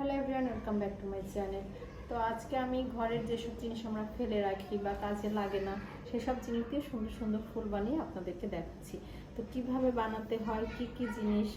Hello everyone welcome back to my channel তো আজকে আমি ঘরের যেসব জিনিস আমরা ফেলে রাখি বা কাজে লাগে না, সেসব জিনিস দিয়ে সুন্দর সুন্দর ফুল বানিয়ে আপনাদেরকে দেখাচ্ছি। তো কীভাবে বানাতে হয়, কি কি জিনিস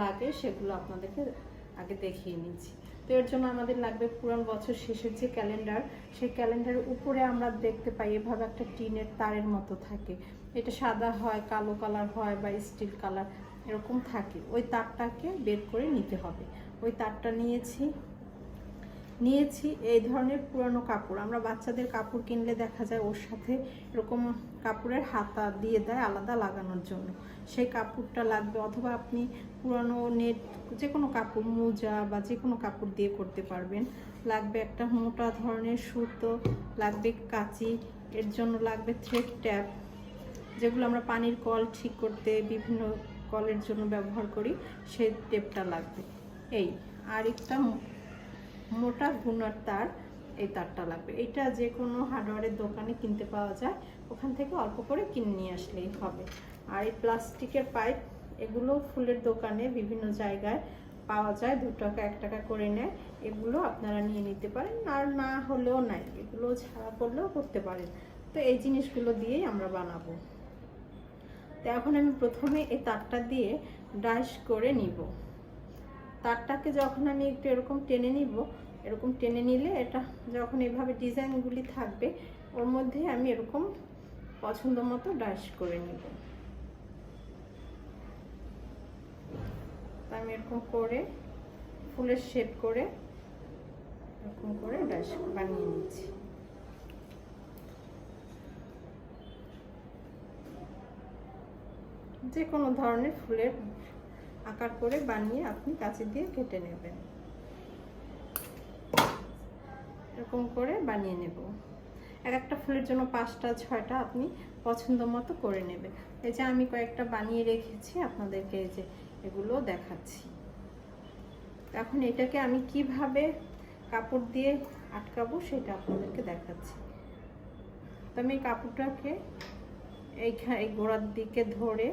লাগে সেগুলো আপনাদেরকে আগে দেখিয়ে নিচ্ছি। তো এর জন্য আমাদের লাগবে পুরান বছর শেষের যে ক্যালেন্ডার সেই ক্যালেন্ডারের উপরে আমরা দেখতে পাই এভাবে একটা টিনের তারের মতো থাকে। এটা সাদা হয়, কালো কালার হয় বা স্টিল কালার এরকম থাকে। ওই তারটাকে বের করে নিতে হবে। ওই তারটা নিয়েছি। নিয়েছি এই ধরনের পুরানো কাপড়। আমরা বাচ্চাদের কাপড় কিনলে দেখা যায় ওর সাথে এরকম কাপড়ের হাতা দিয়ে দেয় আলাদা লাগানোর জন্য। সেই কাপড়টা লাগবে অথবা আপনি পুরানো নেট যে কোনো কাপড়, মোজা বা যে কোনো কাপড় দিয়ে করতে পারবেন। লাগবে একটা মোটা ধরনের সুতো, লাগবে কাঁচি, এর জন্য লাগবে থ্রেড ট্যাপ যেগুলো আমরা পানির কল ঠিক করতে বিভিন্ন কলের জন্য ব্যবহার করি, সেই টেপটা লাগবে। এই আর একটা মোটা গুনার তার, এই তারটা লাগবে। এটা যে কোনো হার্ডওয়্যারের দোকানে কিনতে পাওয়া যায়, ওখান থেকে অল্প করে কিনে নিয়ে আসলেই হবে। আর এই প্লাস্টিকের পাইপ, এগুলো ফুলের দোকানে বিভিন্ন জায়গায় পাওয়া যায়, দু টাকা, এক টাকা করে নেয়। এগুলো আপনারা নিয়ে নিতে পারেন, আর না হলেও নাই, এগুলো ছাড়া করলেও করতে পারেন। তো এই জিনিসগুলো দিয়েই আমরা বানাবো। তো এখন আমি প্রথমে এই তারটা দিয়ে ডাইস করে নিব। তারটাকে যখন আমি একটু এরকম টেনে নিব, এরকম টেনে নিলে এটা যখন এভাবে ডিজাইনগুলি থাকবে, ওর মধ্যে আমি এরকম পছন্দ মতো ডাইস করে নিব। আমি এরকম করে, ফুলের শেপ করে এরকম করে ডাইস বানিয়ে নিচ্ছি। যে কোনো ধরনের ফুলের আকার করে বানিয়ে আপনি কাঁচি দিয়ে কেটে নেবেন। এরকম করে বানিয়ে নেব। এক একটা ফুলের জন্য পাঁচটা, ছয়টা আপনি পছন্দ মতো করে নেবেন। এই যে আমি কয়েকটা বানিয়ে রেখেছি, আপনাদেরকে এই যে এগুলো দেখাচ্ছি। এখন এটাকে আমি কীভাবে কাপড় দিয়ে আটকাবো সেটা আপনাদেরকে দেখাচ্ছি। তো আমি কাপড়টাকে এইখানে এই গোড়ার দিকে ধরে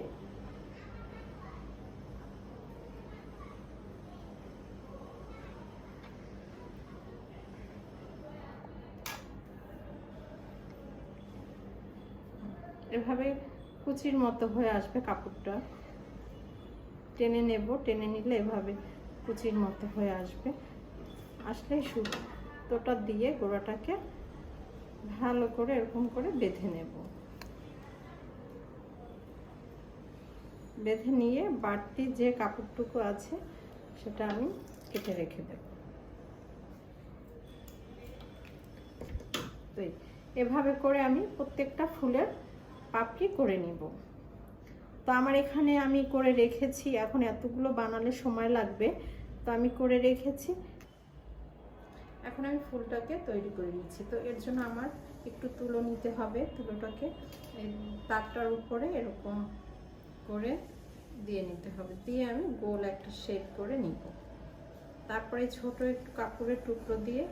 এভাবে কুচির মতো হয়ে আসবে কাপড়টা। টেনে নেব, টেনে নিলে এভাবে কুচির মতো হয়ে আসবে। আসলে সুতোটা দিয়ে গোড়াটাকে ভালো করে এরকম করে বেঁধে নেব। বেঁধে নিয়ে বাড়তি যে কাপড়টুকু আছে সেটা আমি কেটে রেখে দেব। এভাবে করে আমি প্রত্যেকটা ফুলের পাপড়ি করে নিব। তো আমার এখানে আমি করে রেখেছি, এখন এতগুলো বানালে সময় লাগবে। তো আমি করে রেখেছি। এখন আমি ফুলটাকে তৈরি করে নিচ্ছি। তো এর জন্য আমার একটু তুলো নিতে হবে, তুলোটাকে তারটার উপরে এরকম করে দিয়ে নিতে হবে। দিয়ে আমি গোল একটা শেপ করে নিব। তারপরে ছোট একটু কাপড়ের টুকরো দিয়ে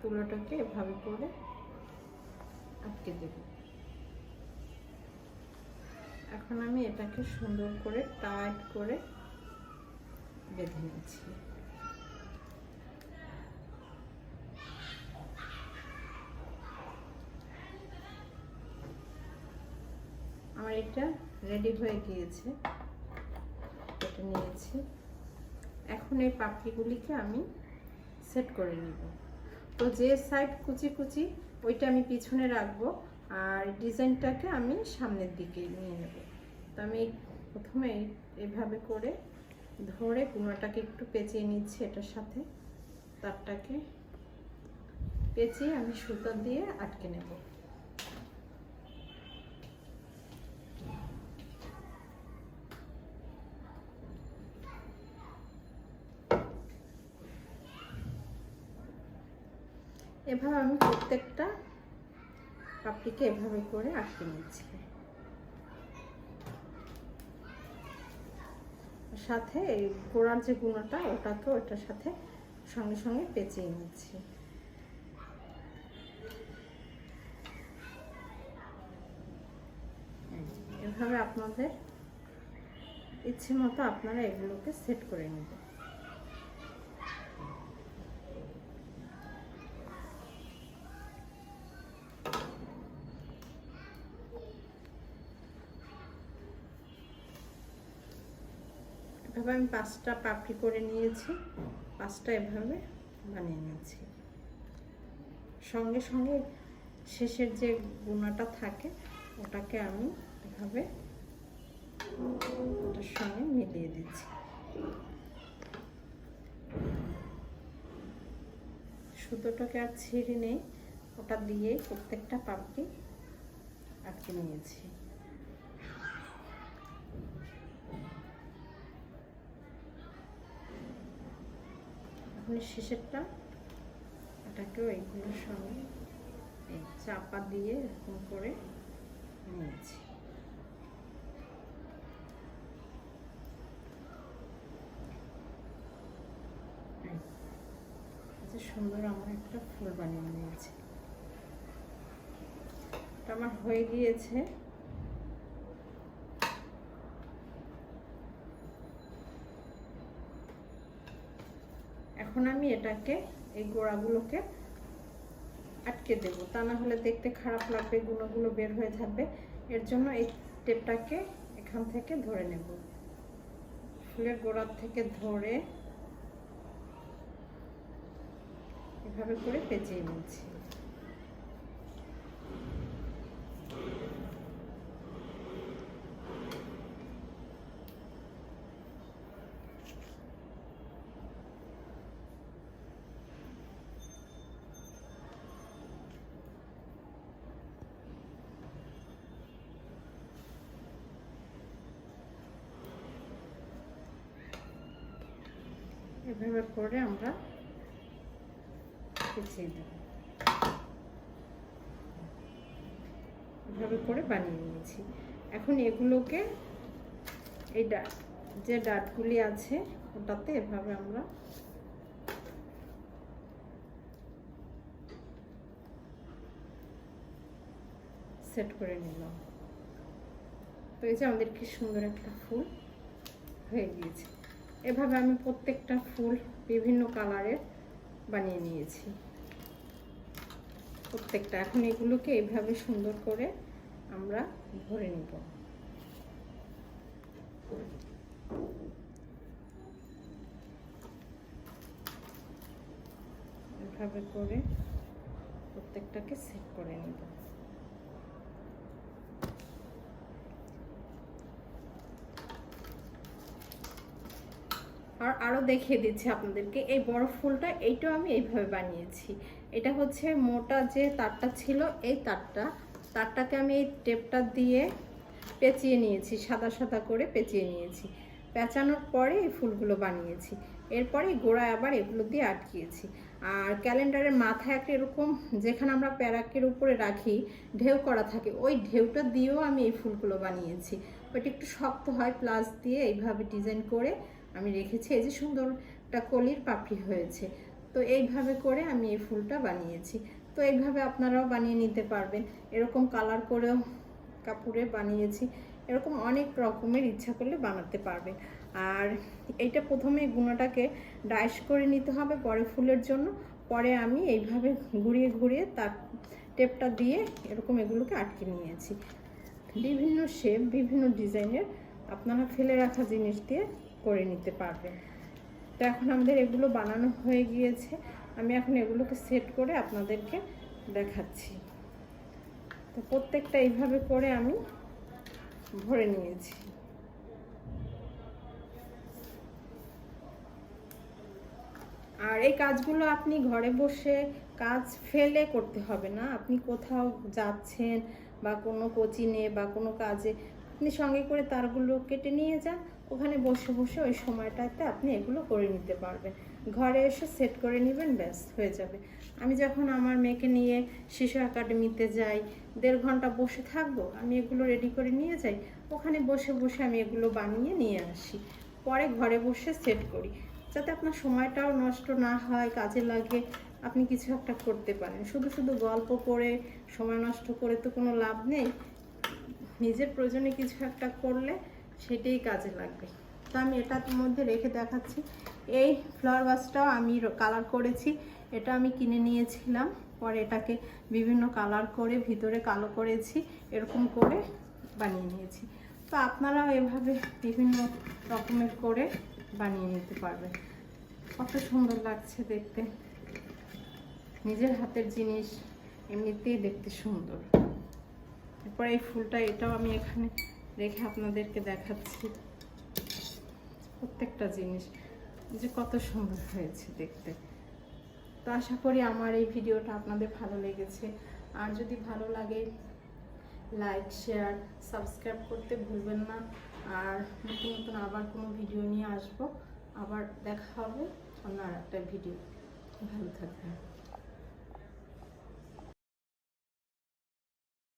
তুলোটাকে এভাবে করে আটকে দেব। এখন আমি এটাকে সুন্দর করে টাইট করে বেঁধে নিচ্ছি। আমার এটা রেডি হয়ে গিয়েছে। এটা নিয়েছি। এখন এই পাপড়িগুলিকে আমি সেট করে নিব। তো যে সাইড কুচি কুচি, ওইটা আমি পিছনে রাখব। আর ডিজাইনটাকে আমি সামনের দিকে নিয়ে নেব। তো আমি প্রথমে এভাবে করে ধরে কুমড়াটাকে একটু পেঁচিয়ে নিচ্ছি এটার সাথে। তারটাকে পেঁচিয়ে আমি সুতো দিয়ে আটকে নেব। এভাবে আমি প্রত্যেকটা পাপড়িকে এভাবে করে আটকে নিচ্ছি। সাথে এই গোড়ার যে গুঁড়োটা ওটাকে ওটার সাথে সঙ্গে সঙ্গে পেঁচিয়ে নিচ্ছি। এভাবে আপনাদের ইচ্ছে মতো আপনারা এগুলোকে সেট করে নেবেন। এভাবে আমি পাঁচটা পাপড়ি করে নিয়েছি। পাঁচটা এভাবে বানিয়ে নিয়েছি। সঙ্গে সঙ্গে শেষের যে গুণাটা থাকে, ওটাকে আমি এভাবে ওটার সঙ্গে মিলিয়ে দিচ্ছি। সুতোটাকে আর ছিঁড়ে নেই। ওটা দিয়ে প্রত্যেকটা পাপড়ি আটকে নিয়েছি। এখন শেষেরটা। এটাকেও এইগুলোর সঙ্গে এই চাপা দিয়ে এরকম করে নিয়েছি। সুন্দর আমার একটা ফুল বানিয়ে নিয়েছি। আমার হয়ে গিয়েছে। এখন আমি এটাকে, এই গোড়াগুলোকে আটকে দেব। তা না হলে দেখতে খারাপ লাগবে গুঁড়োগুলো বের হয়ে থাকবে। এর জন্য এই টেপটাকে এখান থেকে ধরে নেব। ফুলের গোড়ার থেকে ধরে এভাবে করে পেঁচিয়ে নিচ্ছি। এভাবে করে আমরা পেঁচিয়ে দেব এভাবে করে বানিয়ে নিয়েছি। এখন এগুলোকে এই ডাট যে ডাটগুলি আছে, ওটাতে এভাবে আমরা সেট করে নিলাম। তো এই যে আমাদের কি সুন্দর একটা ফুল হয়ে গিয়েছে। এভাবে আমি প্রত্যেকটা ফুল বিভিন্ন কালারের বানিয়ে নিয়েছি। প্রত্যেকটা। এখন এগুলোকে এভাবে সুন্দর করে আমরা ভরে নিব। এভাবে করে প্রত্যেকটাকে সেট করে নিব। আর আরও দেখিয়ে দিচ্ছি আপনাদেরকে। এই বড় ফুলটা এইটাও আমি এইভাবে বানিয়েছি। এটা হচ্ছে মোটা যে তারটা ছিল, এই তারটা। তারটাকে আমি এই টেপটা দিয়ে পেঁচিয়ে নিয়েছি, সাদা সাদা করে পেঁচিয়ে নিয়েছি। পেঁচানোর পরে এই ফুলগুলো বানিয়েছি। এরপরে গোড়ায় আবার এগুলো দিয়ে আটকিয়েছি। আর ক্যালেন্ডারের মাথায় একটা এরকম, যেখানে আমরা প্যারাকের উপরে রাখি, ঢেউ করা থাকে, ওই ঢেউটা দিয়েও আমি এই ফুলগুলো বানিয়েছি। ওইটা একটু শক্ত হয়, প্লাস দিয়ে এইভাবে ডিজাইন করে আমি রেখেছি, এই যে সুন্দর একটা কলির পাপড়ি হয়েছে। তো এইভাবে করে আমি এই ফুলটা বানিয়েছি। তো এইভাবে আপনারাও বানিয়ে নিতে পারবেন। এরকম কালার করেও কাপড়ে বানিয়েছি। এরকম অনেক রকমের ইচ্ছা করলে বানাতে পারবেন। আর এইটা প্রথমে গুঁড়োটাকে ডাইস করে নিতে হবে পরে ফুলের জন্য। পরে আমি এইভাবে ঘুরিয়ে ঘুরিয়ে তার টেপটা দিয়ে এরকম এগুলোকে আটকে নিয়েছি। বিভিন্ন শেপ বিভিন্ন ডিজাইনের আপনারা ফেলে রাখা জিনিস দিয়ে করে নিতে পারবেন তো এখন আমাদের এগুলো বানানো হয়ে গিয়েছে। আমি এখন এগুলোকে সেট করে আপনাদেরকে দেখাচ্ছি। তো প্রত্যেকটা এইভাবে করে আমি ভরে নিয়েছি। আর এই কাজগুলো আপনি ঘরে বসে কাজ ফেলে করতে হবে না। আপনি কোথাও যাচ্ছেন বা কোনো কোচিংয়ে বা কোনো কাজে, আপনি সঙ্গে করে তারগুলো কেটে নিয়ে যান। ওখানে বসে বসে ওই সময়টাতে আপনি এগুলো করে নিতে পারবেন। ঘরে এসে সেট করে নেবেন, ব্যাস, হয়ে যাবে। আমি যখন আমার মেয়েকে নিয়ে শিশু একাডেমিতে যাই, দেড় ঘণ্টা বসে থাকব, আমি এগুলো রেডি করে নিয়ে যাই, ওখানে বসে বসে আমি এগুলো বানিয়ে নিয়ে আসি। পরে ঘরে বসে সেট করি। যাতে আপনার সময়টাও নষ্ট না হয়, কাজে লাগে, আপনি কিছু একটা করতে পারেন। শুধু শুধু গল্প করে সময় নষ্ট করে তো কোনো লাভ নেই। নিজের প্রয়োজনে কিছু একটা করলে সেটাই কাজে লাগবে। তো আমি এটার মধ্যে রেখে দেখাচ্ছি। এই ফ্লাওয়ার ভাসটাও আমি কালার করেছি। এটা আমি কিনে নিয়েছিলাম। পরে এটাকে বিভিন্ন কালার করে ভিতরে কালো করেছি। এরকম করে বানিয়ে নিয়েছি। তো আপনারাও এভাবে বিভিন্ন রকমের করে বানিয়ে নিতে পারবেন। কত সুন্দর লাগছে দেখতে। নিজের হাতের জিনিস এমনিতেই দেখতে সুন্দর। এরপর এই ফুলটা এটাও আমি এখানে রেখে আপনাদেরকে দেখাচ্ছি প্রত্যেকটা জিনিস, যে কত সুন্দর হয়েছে দেখতে। তো আশা করি আমার এই ভিডিওটা আপনাদের ভালো লেগেছে। আর যদি ভালো লাগে লাইক শেয়ার সাবস্ক্রাইব করতে ভুলবেন না। আর নতুন নতুন আবার কোনো ভিডিও নিয়ে আসব। আবার দেখা হবে অন্য আর একটা ভিডিও। ভালো থাকবেন।